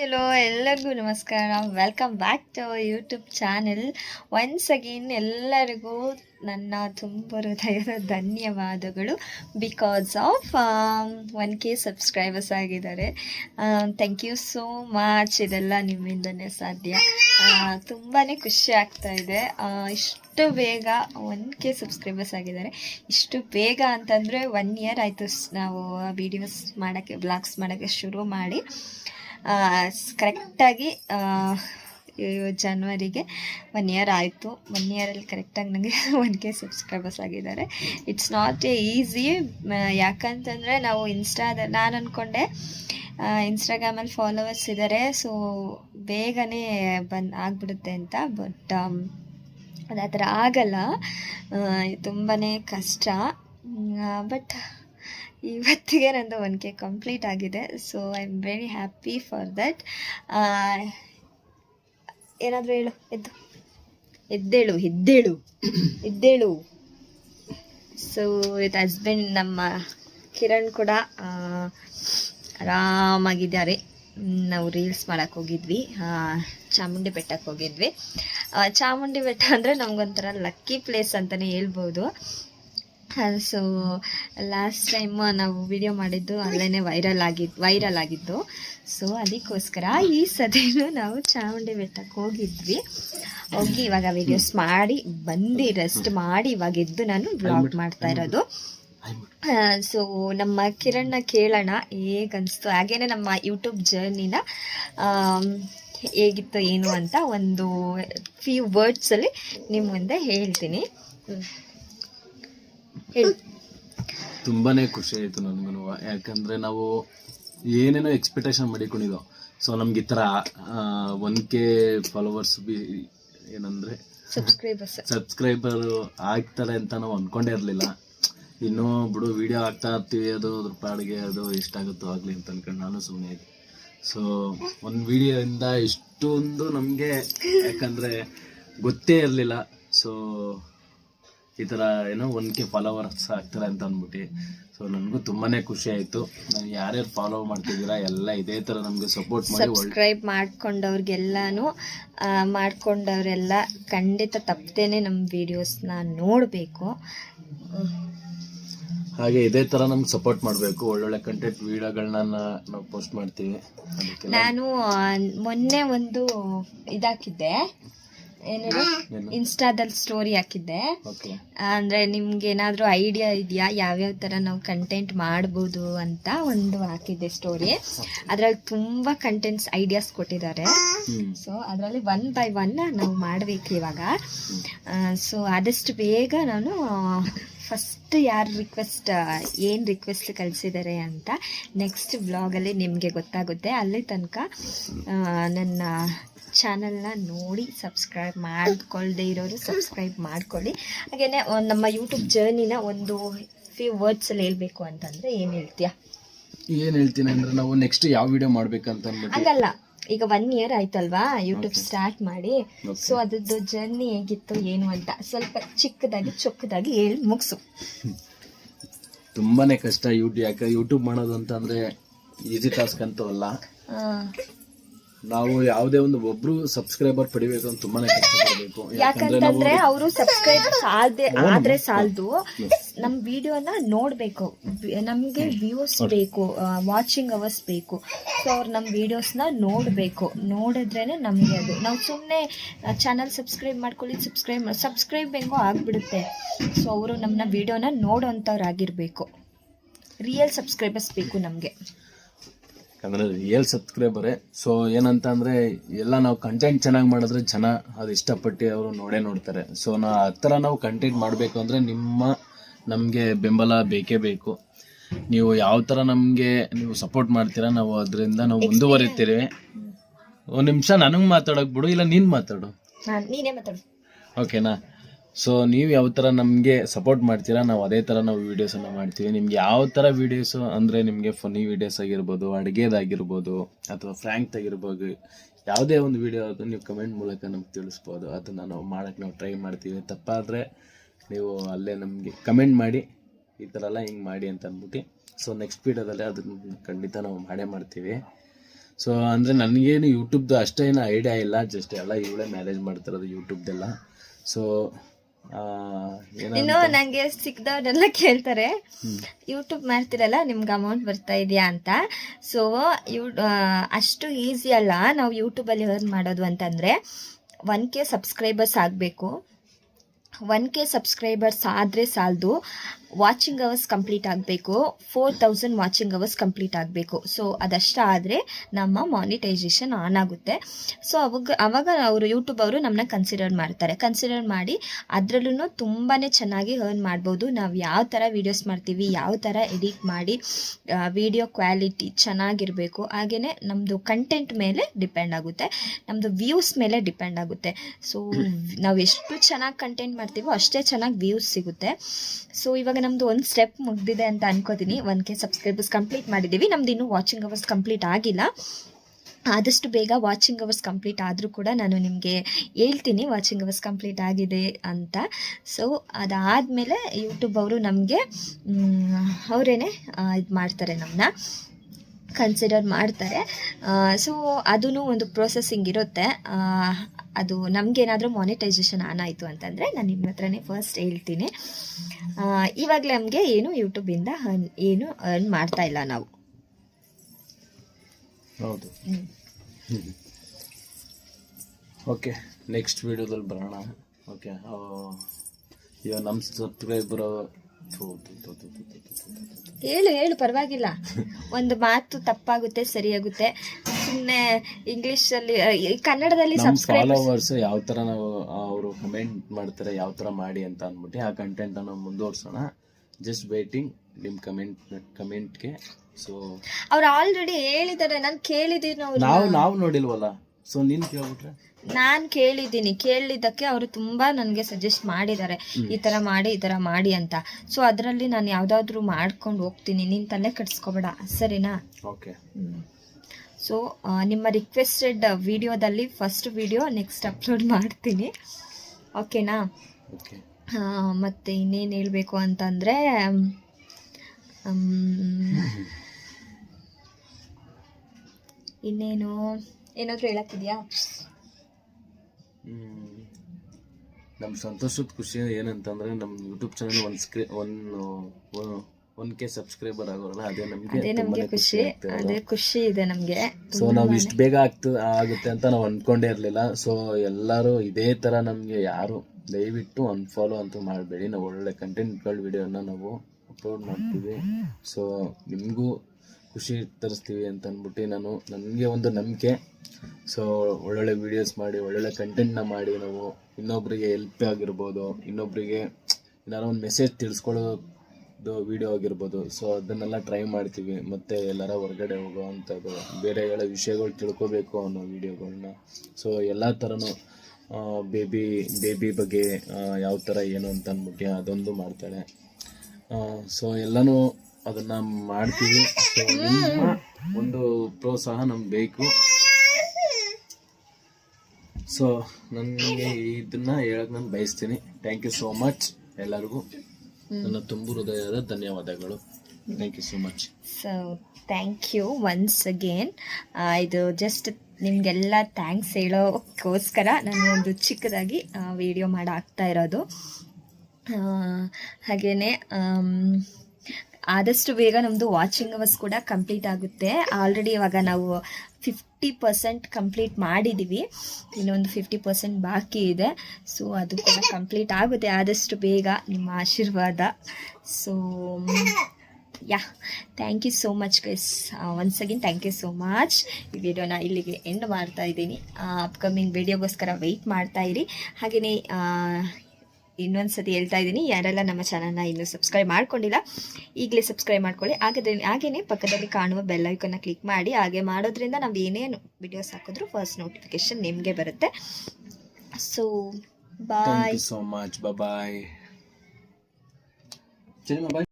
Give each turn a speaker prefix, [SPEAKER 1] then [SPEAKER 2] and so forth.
[SPEAKER 1] Hello ಎಲ್ಲರಿಗೂ ನಮಸ್ಕಾರ. Welcome back to YouTube channel once again ಎಲ್ಲರಿಗೂ ನನ್ನ ತುಂಬ ಹೃದಯದ ಧನ್ಯವಾದಗಳು. Because of one K subscribers ಆಗಿದ್ದಾರೆ. ಥ್ಯಾಂಕ್ ಯು ಸೋ ಮಚ್ ಇದೆಲ್ಲ ನಿಮ್ಮಿಂದನೇ ಸಾಧ್ಯ. ತುಂಬಾ ಖುಷಿ ಆಗ್ತಾ ಇದೆ. ಇಷ್ಟು ಬೇಗ ಒನ್ ಕೆ ಸಬ್ಸ್ಕ್ರೈಬರ್ಸ್ ಆಗಿದ್ದಾರೆ. ಇಷ್ಟು ಬೇಗ ಅಂತಂದರೆ ಒನ್ ಇಯರ್ ಆಯಿತು ನಾವು ವೀಡಿಯೋಸ್ ಮಾಡೋಕ್ಕೆ ಬ್ಲಾಗ್ಸ್ ಮಾಡೋಕ್ಕೆ ಶುರು ಮಾಡಿ. ಕರೆಕ್ಟಾಗಿ ಜನ್ವರಿಗೆ ಒನ್ ಇಯರ್ ಆಯಿತು. ಒನ್ ಇಯರಲ್ಲಿ ಕರೆಕ್ಟಾಗಿ ನನಗೆ ಒನ್ ಕೆ ಸಬ್ಸ್ಕ್ರೈಬರ್ಸ್ ಆಗಿದ್ದಾರೆ. ಇಟ್ಸ್ ನಾಟ್ ಎ ಈಸಿ ಯಾಕಂತಂದರೆ ನಾವು ಇನ್ಸ್ಟಾದ ನಾನು ಅಂದ್ಕೊಂಡೆ ಇನ್ಸ್ಟಾಗ್ರಾಮಲ್ಲಿ ಫಾಲೋವರ್ಸ್ ಇದ್ದಾರೆ ಸೊ ಬೇಗನೆ ಬಂದು ಆಗಿಬಿಡುತ್ತೆ ಅಂತ ಬಟ್ ಅದು ಆ ಥರ ಆಗಲ್ಲ ತುಂಬಾ ಕಷ್ಟ. ಬಟ್ ಇವತ್ತಿಗೆ ನಂದು ಒನ್ ಕೆ ಕಂಪ್ಲೀಟ್ ಆಗಿದೆ. So I am very happy for that ಏನಾದರೂ ಹೇಳು ಎದ್ದು. ಎದ್ದೇಳು ಎದ್ದೇಳು ಎದ್ದೇಳು. ಸೊ ವಿತ್ ಹಸ್ಬೆಂಡ್ ನಮ್ಮ ಕಿರಣ್ ಕೂಡ ಆರಾಮಾಗಿದ್ದಾರೆ. ನಾವು ರೀಲ್ಸ್ ಮಾಡಕ್ಕೆ ಹೋಗಿದ್ವಿ. ಚಾಮುಂಡಿ ಬೆಟ್ಟಕ್ಕೆ ಹೋಗಿದ್ವಿ. ಚಾಮುಂಡಿ ಬೆಟ್ಟ ಅಂದರೆ ನಮಗೊಂಥರ ಲಕ್ಕಿ ಪ್ಲೇಸ್ ಅಂತಲೇ ಹೇಳ್ಬೋದು. ಸೊ ಲಾಸ್ಟ್ ಟೈಮ್ ನಾವು ವಿಡಿಯೋ ಮಾಡಿದ್ದು ಅಲ್ಲೇ ವೈರಲ್ ಆಗಿದ್ದು ವೈರಲ್ ಆಗಿದ್ದು. ಸೊ ಅದಕ್ಕೋಸ್ಕರ ಈ ಸತಿನೂ ನಾವು ಚಾಮುಂಡಿ ಬೆಟ್ಟಕ್ಕೆ ಹೋಗಿದ್ವಿ. ಹೋಗಿ ಇವಾಗ ವಿಡಿಯೋಸ್ ಮಾಡಿ ಬಂದು ರೆಸ್ಟ್ ಮಾಡಿ ಇವಾಗ ಎದ್ದು ನಾನು ಬ್ಲಾಗ್ ಮಾಡ್ತಾ ಇರೋದು. ಸೊ ನಮ್ಮ ಕಿರಣ್ನ ಕೇಳೋಣ ಹೇಗನ್ನಿಸ್ತು ಹಾಗೇನೆ ನಮ್ಮ ಯೂಟ್ಯೂಬ್ ಜರ್ನಿನ ಹೇಗಿತ್ತು ಏನು ಅಂತ ಒಂದು ಫ್ಯೂ ವರ್ಡ್ಸಲ್ಲಿ ನಿಮ್ಮ ಮುಂದೆ ಹೇಳ್ತೀನಿ. ಹೇಳಿ.
[SPEAKER 2] ತುಂಬಾನೇ ಖುಷಿ ಆಯಿತು ನನಗೂ ಯಾಕಂದ್ರೆ ನಾವು ಏನೇನೋ ಎಕ್ಸ್ಪೆಕ್ಟೇಷನ್ ಮಾಡಿಕೊಂಡಿದ್ದೋ ಸೊ ನಮ್ಗೆ ಈ ಥರ ಒನ್ ಕೆ ಫಾಲೋವರ್ಸ್ ಬಿ ಏನಂದ್ರೆ
[SPEAKER 1] ಸಬ್ಸ್ಕ್ರೈಬರ್ಸ್
[SPEAKER 2] ಸಬ್ಸ್ಕ್ರೈಬರ್ ಆಗ್ತಾರೆ ಅಂತ ನಾವು ಅನ್ಕೊಂಡೇ ಇರಲಿಲ್ಲ. ಇನ್ನೂ ಬಿಡು ವಿಡಿಯೋ ಆಗ್ತಾ ಇರ್ತೀವಿ. ಅದು ಅದ್ರ ಪಾಡಿಗೆ ಅದು ಎಷ್ಟಾಗುತ್ತೋ ಆಗಲಿ ಅಂತ ಅನ್ಕೊಂಡು ನಾನು ಸುಮ್ಮನೆ ಇದ್ದೆ. ಸೊ ಒಂದು ವಿಡಿಯೋಯಿಂದ ಇಷ್ಟೊಂದು ನಮಗೆ ಯಾಕಂದರೆ ಗೊತ್ತೇ ಇರಲಿಲ್ಲ. ಸೊ ಈ ಥರ ಏನೋ ಒನ್ ಕೆ ಫಾಲೋವರ್ಸ್ ಆಗ್ತಾರೆ ಅಂತ ಅಂದ್ಬಿಟ್ಟು. ಸೊ ನನಗೂ ತುಂಬಾ ಖುಷಿ ಆಯಿತು. ನಾನು ಯಾರ್ಯಾರು ಫಾಲೋ ಮಾಡ್ತಿದ್ದೀರಾ ಎಲ್ಲ ಇದೇ ಥರ ನಮಗೆ ಸಪೋರ್ಟ್ ಮಾಡಿ
[SPEAKER 1] ಸಬ್ಸ್ಕ್ರೈಬ್ ಮಾಡ್ಕೊಂಡವ್ರಿಗೆಲ್ಲಾನು ಮಾಡ್ಕೊಂಡವರೆಲ್ಲ ಖಂಡಿತ ತಪ್ಪದೇನೆ ನಮ್ಮ ವಿಡಿಯೋಸ್ನ ನೋಡಬೇಕು.
[SPEAKER 2] ಹಾಗೆ ಇದೇ ಥರ ನಮ್ಗೆ ಸಪೋರ್ಟ್ ಮಾಡಬೇಕು. ಒಳ್ಳೊಳ್ಳೆ ಕಂಟೆಂಟ್ ವೀಡಿಯೋಗಳನ್ನ ನಾವು ಪೋಸ್ಟ್ ಮಾಡ್ತೀವಿ.
[SPEAKER 1] ನಾನು ಮೊನ್ನೆ ಒಂದು ಇದಾಕಿದ್ದೆ. ಏನೇನು
[SPEAKER 2] ಏನು?
[SPEAKER 1] ಇನ್ಸ್ಟಾದಲ್ಲಿ ಸ್ಟೋರಿ ಹಾಕಿದ್ದೆ. ಅಂದರೆ ನಿಮ್ಗೆ ಏನಾದರೂ ಐಡಿಯಾ ಇದೆಯಾ? ಯಾವ್ಯಾವ ಥರ ನಾವು ಕಂಟೆಂಟ್ ಮಾಡ್ಬೋದು ಅಂತ ಒಂದು ಹಾಕಿದ್ದೆ ಸ್ಟೋರಿ ಅದರಲ್ಲಿ ತುಂಬ ಕಂಟೆಂಟ್ಸ್ ಐಡಿಯಾಸ್ ಕೊಟ್ಟಿದ್ದಾರೆ. ಸೊ ಅದರಲ್ಲಿ ಒನ್ ಬೈ ಒನ್ ನಾವು ಮಾಡಬೇಕು ಇವಾಗ. ಸೊ ಆದಷ್ಟು ಬೇಗ ನಾನು ಫಸ್ಟ್ ಯಾರು ರಿಕ್ವೆಸ್ಟ್ ಏನು ರಿಕ್ವೆಸ್ಟ್ ಕಳಿಸಿದ್ದಾರೆ ಅಂತ ನೆಕ್ಸ್ಟ್ ಬ್ಲಾಗಲ್ಲಿ ನಿಮಗೆ ಗೊತ್ತಾಗುತ್ತೆ. ಅಲ್ಲಿ ತನಕ ನನ್ನ ಚಾನಲ್ನ ನೋಡಿ ಸಬ್ಸ್ಕ್ರೈಬ್ ಮಾಡ್ಕೊಳ್ಳದೇ ಇರೋರು ಸಬ್ಸ್ಕ್ರೈಬ್ ಮಾಡ್ಕೊಳ್ಳಿ. ಹಾಗೆಯೇ ನಮ್ಮ ಯೂಟ್ಯೂಬ್ ಜರ್ನಿನ ಒಂದು ಫ್ಯೂ ವರ್ಡ್ಸಲ್ಲಿ ಹೇಳಬೇಕು ಅಂತಂದರೆ ಏನು ಹೇಳ್ತೀಯಾ?
[SPEAKER 2] ಏನು ಹೇಳ್ತೀನಿ ಅಂದರೆ ನಾವು ನೆಕ್ಸ್ಟ್ ಯಾವ ವಿಡಿಯೋ ಮಾಡಬೇಕಂತ ಅಂದ್ಬಿಟ್ಟು.
[SPEAKER 1] ಹಂಗಲ್ಲ ಈಗ ಒನ್ ಇಯರ್ ಆಯ್ತಲ್ವಾ ಯೂಟ್ಯೂಬ್. ಸ್ಟಾರ್ಟ್ ಮಾಡಿ. ಸೊ ಅದ್ರದ್ದು ಜರ್ನಿ ಹೇಗಿತ್ತು ಏನು ಅಂತ ಸ್ವಲ್ಪ ಚಿಕ್ಕದಾಗಿ ಚೊಕ್ಕದಾಗಿ ಹೇಳಿ ಮುಗಿಸು.
[SPEAKER 2] ತುಂಬಾನೇ ಕಷ್ಟ ಯೂಟ್ಯೂಬ್ ಯಾಕೆ ಯೂಟ್ಯೂಬ್ ಮಾಡೋದು ಅಂತ ಅಂದ್ರೆ ಈಸಿ ಟಾಸ್ಕ್ ಅಂತೂ ಅಲ್ಲ. ನಾವು ಯಾವುದೇ ಒಂದು ಒಬ್ರು ಸಬ್ಸ್ಕ್ರೈಬರ್ ಪಡಿಬೇಕು ಅಂತ ತುಂಬಾನೇ ಕಷ್ಟ ಪಡಬೇಕು ಯಾಕಂದ್ರೆ ನಾವು
[SPEAKER 1] ಯಾಕಂತಂದ್ರೆ ಅವರು ಸಬ್ಸ್ಕ್ರೈಬ್ ಆದ್ರೆ ಆದ್ರೆ ಸಾಲದು ನಮ್ ವಿಡಿಯೋನ ನೋಡ್ಬೇಕು. ವಿ- ನಮ್ಗೆ ವ್ಯೂಸ್ ಬೇಕು ವಾಚಿಂಗ್ ಅವರ್ಸ್ ಬೇಕು. ಸೊ ಅವ್ರು ನಮ್ಮ ವಿಡಿಯೋಸ್ನ ನೋಡ್ಬೇಕು. ನೋಡಿದ್ರೇನೆ ನಮ್ಗೆ ಅದು. ನಾವು ಸುಮ್ಮನೆ ಚಾನಲ್ ಸಬ್ಸ್ಕ್ರೈಬ್ ಮಾಡ್ಕೊಳ್ಳಿ ಸಬ್ಸ್ಕ್ರೈಬ್ ಸಬ್ಸ್ಕ್ರೈಬ್ ಹೆಂಗೋ ಆಗ್ಬಿಡುತ್ತೆ. ಸೊ ಅವರು ನಮ್ಮನ್ನ ವಿಡಿಯೋನ ನೋಡೋಂಥವ್ರಾಗಿರ್ಬೇಕು. ರಿಯಲ್ ಸಬ್ಸ್ಕ್ರೈಬರ್ಸ್ ಬೇಕು ನಮಗೆ.
[SPEAKER 2] ಯಾಕಂದ್ರೆ ರಿಯಲ್ ಸಬ್ಸ್ಕ್ರೈಬರೇ. ಸೊ ಏನಂತ ಅಂದರೆ ಎಲ್ಲ ನಾವು ಕಂಟೆಂಟ್ ಚೆನ್ನಾಗಿ ಮಾಡಿದ್ರೆ ಜನ ಅದು ಇಷ್ಟಪಟ್ಟು ಅವರು ನೋಡೇ ನೋಡ್ತಾರೆ. ಸೊ ನಾ ಆ ಥರ ನಾವು ಕಂಟೆಂಟ್ ಮಾಡಬೇಕು ಅಂದ್ರೆ ನಿಮ್ಮ ನಮಗೆ ಬೆಂಬಲ ಬೇಕೇ ಬೇಕು. ನೀವು ಯಾವ ಥರ ನಮಗೆ ನೀವು ಸಪೋರ್ಟ್ ಮಾಡ್ತೀರಾ ನಾವು ಅದರಿಂದ ನಾವು ಮುಂದುವರಿತೀವಿ. ಒಂದು ನಿಮಿಷ ನನಗೆ ಮಾತಾಡೋಕೆ ಬಿಡು ಇಲ್ಲ ನೀನು ಮಾತಾಡು.
[SPEAKER 1] ನೀನೇ ಮಾತಾಡು.
[SPEAKER 2] ಓಕೆನಾ ಸೊ ನೀವು ಯಾವ ಥರ ನಮಗೆ ಸಪೋರ್ಟ್ ಮಾಡ್ತೀರಾ, ನಾವು ಅದೇ ಥರ ನಾವು ವೀಡಿಯೋಸನ್ನು ಮಾಡ್ತೀವಿ. ನಿಮ್ಗೆ ಯಾವ ಥರ ವೀಡಿಯೋಸು ಅಂದರೆ ನಿಮಗೆ ಫನ್ನಿ ವೀಡಿಯೋಸ್ ಆಗಿರ್ಬೋದು, ಅಡುಗೆದಾಗಿರ್ಬೋದು, ಅಥವಾ ಫ್ರ್ಯಾಂಕ್ ಆಗಿರ್ಬೋದು, ಯಾವುದೇ ಒಂದು ವೀಡಿಯೋ ಅದು ನೀವು ಕಮೆಂಟ್ ಮೂಲಕ ನಮ್ಗೆ ತಿಳಿಸ್ಬೋದು. ಅದನ್ನು ನಾವು ಮಾಡೋಕ್ಕೆ ನಾವು ಟ್ರೈ ಮಾಡ್ತೀವಿ. ತಪ್ಪಾದರೆ ನೀವು ಅಲ್ಲೇ ನಮಗೆ ಕಮೆಂಟ್ ಮಾಡಿ, ಈ ಥರ ಎಲ್ಲ ಹಿಂಗೆ ಮಾಡಿ ಅಂತ ಅಂದ್ಬಿಟ್ಟು ಸೊ ನೆಕ್ಸ್ಟ್ ವೀಡಿಯೋದಲ್ಲಿ ಅದನ್ನು ಖಂಡಿತ ನಾವು ಮಾಡೇ ಮಾಡ್ತೀವಿ. ಸೊ ಅಂದರೆ ನನಗೇನು ಯೂಟ್ಯೂಬ್ದು ಅಷ್ಟೇನು ಐಡಿಯಾ ಇಲ್ಲ. ಜಸ್ಟ್ ಎಲ್ಲ ಇವಳೇ ಮ್ಯಾನೇಜ್ ಮಾಡ್ತಿರೋದು ಯೂಟ್ಯೂಬ್ದೆಲ್ಲ ಸೊ
[SPEAKER 1] ಇನ್ನು ನಂಗೆ ಸಿಕ್ದವ್ರೆಲ್ಲ ಕೇಳ್ತಾರೆ ಯೂಟ್ಯೂಬ್ ಮಾಡ್ತಿರಲ್ಲ ನಿಮ್ಗೆ ಅಮೌಂಟ್ ಬರ್ತಾ ಇದೆಯಾ ಅಂತ? ಸೊ ಯೂ ಅಷ್ಟು ಈಸಿ ಅಲ್ಲ ನಾವು ಯೂಟ್ಯೂಬಲ್ಲಿ ಅರ್ನ್ ಮಾಡೋದು ಅಂತಂದರೆ ಒನ್ ಕೆ ಸಬ್ಸ್ಕ್ರೈಬರ್ಸ್ ಆಗಬೇಕು. ಒನ್ ಕೆ ಸಬ್ಸ್ಕ್ರೈಬರ್ಸ್ ಆದರೆ ಸಾಲದು ವಾಚಿಂಗ್ ಅವರ್ಸ್ ಕಂಪ್ಲೀಟ್ ಆಗಬೇಕು four thousand watching hours complete ಆಗಬೇಕು. ಸೊ ಅದಷ್ಟ ಆದರೆ ನಮ್ಮ ಮಾನಿಟೈಸೇಷನ್ ಆನ್ ಆಗುತ್ತೆ. ಸೊ ಅವಾಗ ಅವಾಗ ಅವರು ಯೂಟ್ಯೂಬ್ ಅವರು ನಮ್ಮನ್ನ ಕನ್ಸಿಡರ್ ಮಾಡ್ತಾರೆ. ಕನ್ಸಿಡರ್ ಮಾಡಿ ಅದರಲ್ಲೂ ತುಂಬಾ ಚೆನ್ನಾಗಿ ಅರ್ನ್ ಮಾಡ್ಬೋದು. ನಾವು ಯಾವ ಥರ ವೀಡಿಯೋಸ್ ಮಾಡ್ತೀವಿ, ಯಾವ ಥರ ಎಡಿಟ್ ಮಾಡಿ ವಿಡಿಯೋ ಕ್ವಾಲಿಟಿ ಚೆನ್ನಾಗಿರಬೇಕು. ಹಾಗೆಯೇ ನಮ್ಮದು ಕಂಟೆಂಟ್ ಮೇಲೆ ಡಿಪೆಂಡ್ ಆಗುತ್ತೆ. ನಮ್ಮದು ವ್ಯೂಸ್ ಮೇಲೆ ಡಿಪೆಂಡ್ ಆಗುತ್ತೆ. ಸೊ ನಾವು ಎಷ್ಟು ಚೆನ್ನಾಗಿ ಕಂಟೆಂಟ್ ಮಾಡ್ತೀವೋ ಅಷ್ಟೇ ಚೆನ್ನಾಗಿ ವ್ಯೂಸ್ ಸಿಗುತ್ತೆ. ಸೊ ಇವಾಗ ನಮ್ಮದು ಒಂದು ಸ್ಟೆಪ್ ಮುಗ್ದಿದೆ ಅಂತ ಅನ್ಕೋತೀನಿ. ಒನ್ ಕೆ ಸಬ್ಸ್ಕ್ರೈಬರ್ಸ್ ಕಂಪ್ಲೀಟ್ ಮಾಡಿದ್ದೀವಿ. ನಮ್ದು ಇನ್ನೂ ವಾಚಿಂಗ್ ಅವರ್ಸ್ ಕಂಪ್ಲೀಟ್ ಆಗಿಲ್ಲ. ಆದಷ್ಟು ಬೇಗ ವಾಚಿಂಗ್ ಅವರ್ಸ್ ಕಂಪ್ಲೀಟ್ ಆದರೂ ಕೂಡ ನಾನು ನಿಮಗೆ ಹೇಳ್ತೀನಿ ವಾಚಿಂಗ್ ಅವರ್ಸ್ ಕಂಪ್ಲೀಟ್ ಆಗಿದೆ ಅಂತ. ಸೊ ಅದಾದಮೇಲೆ ಯೂಟ್ಯೂಬ್ ಅವರು ನಮಗೆ ಅವರೇನೆ ಇದು ಮಾಡ್ತಾರೆ ನಮ್ಮನ್ನ ಕನ್ಸಿಡರ್ ಮಾಡ್ತಾರೆ. ಸೊ ಅದೂ ಒಂದು ಪ್ರೊಸೆಸಿಂಗ್ ಇರುತ್ತೆ. ಅದು ನಮಗೇನಾದರೂ ಮಾನಿಟೈಸೇಷನ್ ಆನ್ ಆಯಿತು ಅಂತಂದರೆ ನಾನು ನಿಮ್ಮ ಹತ್ರನೇ ಫಸ್ಟ್ ಹೇಳ್ತೀನಿ. ಇವಾಗಲೇ ನಮಗೆ ಏನು ಯೂಟ್ಯೂಬಿಂದ ಅರ್ನ್ ಏನು ಅರ್ನ್ ಮಾಡ್ತಾ ಇಲ್ಲ ನಾವು.
[SPEAKER 2] ಹೌದು. ಓಕೆ ನೆಕ್ಸ್ಟ್ ವಿಡಿಯೋದಲ್ಲಿ ಬರೋಣ. ಓಕೆ ಇವಾಗ ನಮ್ಮ ಸಬ್ಸ್ಕ್ರೈಬರ್
[SPEAKER 1] ಹೇಳು ಹೇಳು ಪರವಾಗಿಲ್ಲ. ಒಂದು ಮಾತು ತಪ್ಪಾಗುತ್ತೆ ಸರಿಯಾಗುತ್ತೆ. ಸುಮ್ಮನೆ ಅಲ್ಲಿ ಕನ್ನಡದಲ್ಲಿ
[SPEAKER 2] ಫಾಲೋವರ್ಸ್ ಯಾವ ತರ ನಾವು ಅವರು ಕಮೆಂಟ್ ಮಾಡ್ತಾರೆ ಯಾವ ತರ ಮಾಡಿ ಅಂತ ಅಂದ್ಬಿಟ್ಟು ಆ ಕಂಟೆಂಟ್ ನಾವು ಮುಂದುವರ್ಸೋಣ. ಜಸ್ಟ್ ವೇಟಿಂಗ್ ನಿಮ್ಮ ಕಮೆಂಟ್ ಕಮೆಂಟ್ಗೆ ಸೊ
[SPEAKER 1] ಅವ್ರು ಆಲ್ರೆಡಿ ಹೇಳಿದ್ದಾರೆ ನಾನು ಕೇಳಿದೀನಿ
[SPEAKER 2] ನಾವು ನಾವು ನೋಡಿಲ್ವಲ್ಲ? ಸೊ ನೀನು ಕೇಳ್ಬಿಟ್ರೆ?
[SPEAKER 1] ನಾನು ಕೇಳಿದ್ದೀನಿ. ಕೇಳಿದ್ದಕ್ಕೆ ಅವರು ತುಂಬ ನನಗೆ ಸಜೆಸ್ಟ್ ಮಾಡಿದ್ದಾರೆ. ಈ ಥರ ಮಾಡಿ ಈ ಥರ ಮಾಡಿ ಅಂತ. ಸೊ ಅದರಲ್ಲಿ ನಾನು ಯಾವುದಾದ್ರೂ ಮಾಡ್ಕೊಂಡು ಹೋಗ್ತೀನಿ. ನೀನು ತಲೆ ಕಟ್ಸ್ಕೊಬೇಡ ಸರಿನಾ?
[SPEAKER 2] ಓಕೆ
[SPEAKER 1] ಸೊ ನಿಮ್ಮ ರಿಕ್ವೆಸ್ಟೆಡ್ ವಿಡಿಯೋದಲ್ಲಿ ಫಸ್ಟ್ ವಿಡಿಯೋ ನೆಕ್ಸ್ಟ್ ಅಪ್ಲೋಡ್ ಮಾಡ್ತೀನಿ. ಓಕೆನಾ
[SPEAKER 2] ಓಕೆ
[SPEAKER 1] ಮತ್ತೆ ಇನ್ನೇನು ಹೇಳಬೇಕು ಅಂತಂದರೆ ಇನ್ನೇನು? ಏನಾದರೂ ಹೇಳಕ್ಕಿದೆಯಾ
[SPEAKER 2] ನಮ್ಮ ಸಂತೋಷದ ಖುಷಿ ಏನಂತಂದ್ರೆ ನಮ್ಮ ಯೂಟ್ಯೂಬ್ ಚಾನಲ್ ಒಂದು ಸ್ಕ್ರೀ ಒನ್ ಒನ್ ಕೆ ಸಬ್ಸ್ಕ್ರೈಬರ್ ಆಗೋರಲ್ಲ ಅದೇ ನಮಗೆ
[SPEAKER 1] ಅದೇ ನಮಗೆ ಖುಷಿ ಅದೇ ಖುಷಿ ಇದೆ ನಮಗೆ.
[SPEAKER 2] ಸೊ ನಾವು ಇಷ್ಟು ಬೇಗ ಆಗ್ತ ಆಗುತ್ತೆ ಅಂತ ನಾವು ಅಂದ್ಕೊಂಡೇ ಇರಲಿಲ್ಲ. ಸೊ ಎಲ್ಲರೂ ಇದೇ ಥರ ನಮಗೆ ಯಾರು ದಯವಿಟ್ಟು ಅನ್ಫಾಲೋ ಅಂತೂ ಮಾಡಬೇಡಿ. ನಾವು ಒಳ್ಳೆ ಕಂಟೆಂಟ್ಗಳ ವಿಡಿಯೋನ ನಾವು ಅಪ್ಲೋಡ್ ಮಾಡ್ತೀವಿ. ಸೊ ನಿಮಗೂ ಖುಷಿ ತರಿಸ್ತೀವಿ ಅಂತ ಅಂದ್ಬಿಟ್ಟು ನಾನು ನನಗೆ ಒಂದು ನಂಬಿಕೆ. ಸೊ ಒಳ್ಳೊಳ್ಳೆ ವೀಡಿಯೋಸ್ ಮಾಡಿ, ಒಳ್ಳೊಳ್ಳೆ ಕಂಟೆಂಟ್ನ ಮಾಡಿ ನಾವು ಇನ್ನೊಬ್ಬರಿಗೆ ಹೆಲ್ಪ್ ಆಗಿರ್ಬೋದು ಇನ್ನೊಬ್ಬರಿಗೆ ಏನಾರೋ ಒಂದು ಮೆಸೇಜ್ ತಿಳಿಸ್ಕೊಳ್ಳೋದು ವಿಡಿಯೋ ಆಗಿರ್ಬೋದು. ಸೊ ಅದನ್ನೆಲ್ಲ ಟ್ರೈ ಮಾಡ್ತೀವಿ. ಮತ್ತು ಎಲ್ಲರ ಹೊರಗಡೆ ಹೋಗೋ ಅಂಥದ್ದು ಬೇರೆ ಎಲ್ಲ ವಿಷಯಗಳು ತಿಳ್ಕೊಬೇಕು ಅನ್ನೋ ವೀಡಿಯೋಗಳನ್ನ ಸೊ ಎಲ್ಲ ಥರನೂ ಬೇಬಿ ಬೇಬಿ ಬಗ್ಗೆ ಯಾವ ಥರ ಏನು ಅಂತ ಅಂದ್ಬಿಟ್ಟು ಅದೊಂದು ಮಾಡ್ತಾಳೆ. ಸೊ ಎಲ್ಲನೂ ಅದನ್ನು ಮಾಡ್ತೀವಿ. ನಿಮ್ಮ ಒಂದು ಪ್ರೋತ್ಸಾಹ ನಮ್ಗೆ ಬೇಕು. ಸೊ ನನಗೆ ಇದನ್ನ ಹೇಳಕ್ ನಾನು ಬಯಸ್ತೀನಿ. ಥ್ಯಾಂಕ್ ಯು ಸೋ ಮಚ್ ಎಲ್ಲರಿಗೂ. ನನ್ನ ತುಂಬು ಹೃದಯದ ಧನ್ಯವಾದಗಳು. Thank you so much
[SPEAKER 1] so thank you once again ಇದು ಜಸ್ಟ್ ನಿಮಗೆಲ್ಲ ಥ್ಯಾಂಕ್ಸ್ ಹೇಳೋಕ್ಕೋಸ್ಕರ ನಾನು ಒಂದು ಚಿಕ್ಕದಾಗಿ ವಿಡಿಯೋ ಮಾಡಿ ಹಾಕ್ತಾ ಇರೋದು. ಹಾಗೆಯೇ ಆದಷ್ಟು ಬೇಗ ನಮ್ಮದು ವಾಚಿಂಗ್ ಅವರ್ಸ್ ಕೂಡ ಕಂಪ್ಲೀಟ್ ಆಗುತ್ತೆ. ಆಲ್ರೆಡಿ ಇವಾಗ ನಾವು ಫಿಫ್ಟಿ ಪರ್ಸೆಂಟ್ ಕಂಪ್ಲೀಟ್ ಮಾಡಿದ್ದೀವಿ ಇನ್ನೊಂದು ಫಿಫ್ಟಿ ಪರ್ಸೆಂಟ್ ಬಾಕಿ ಇದೆ. ಸೊ ಅದು ಕೂಡ ಕಂಪ್ಲೀಟ್ ಆಗುತ್ತೆ. ಆದಷ್ಟು ಬೇಗ ನಿಮ್ಮ ಆಶೀರ್ವಾದ. So yeah thank you so much guys once again thank you so much ಈ ವಿಡಿಯೋನ ಇಲ್ಲಿಗೆ ಎಂಡ್ ಮಾಡ್ತಾ ಇದ್ದೀನಿ. ಅಪ್ಕಮಿಂಗ್ ವಿಡಿಯೋಗೋಸ್ಕರ ವೆಯ್ಟ್ ಮಾಡ್ತಾ ಇರಿ. ಹಾಗೆಯೇ ಇನ್ನೊಂದು ಸತಿ ಹೇಳ್ತಾ ಇದ್ದೀನಿ ಯಾರೆಲ್ಲ ನಮ್ಮ ಚಾನಲ್ನ ಇನ್ನೂ ಸಬ್ಸ್ಕ್ರೈಬ್ ಮಾಡ್ಕೊಂಡಿಲ್ಲ ಈಗಲೇ ಸಬ್ಸ್ಕ್ರೈಬ್ ಮಾಡ್ಕೊಳ್ಳಿ. ಹಾಗಾದ್ರೆ ಹಾಗೆಯೇ ಪಕ್ಕದಲ್ಲಿ ಕಾಣುವ ಬೆಲ್ ಐಕನ್ನ ಕ್ಲಿಕ್ ಮಾಡಿ ಹಾಗೆ ಮಾಡೋದ್ರಿಂದ ನಾವು ಏನೇನು ವಿಡಿಯೋಸ್ ಹಾಕಿದ್ರು ಫಸ್ಟ್ ನೋಟಿಫಿಕೇಶನ್ ನಿಮಗೆ ಬರುತ್ತೆ. So bye
[SPEAKER 2] so much bye bye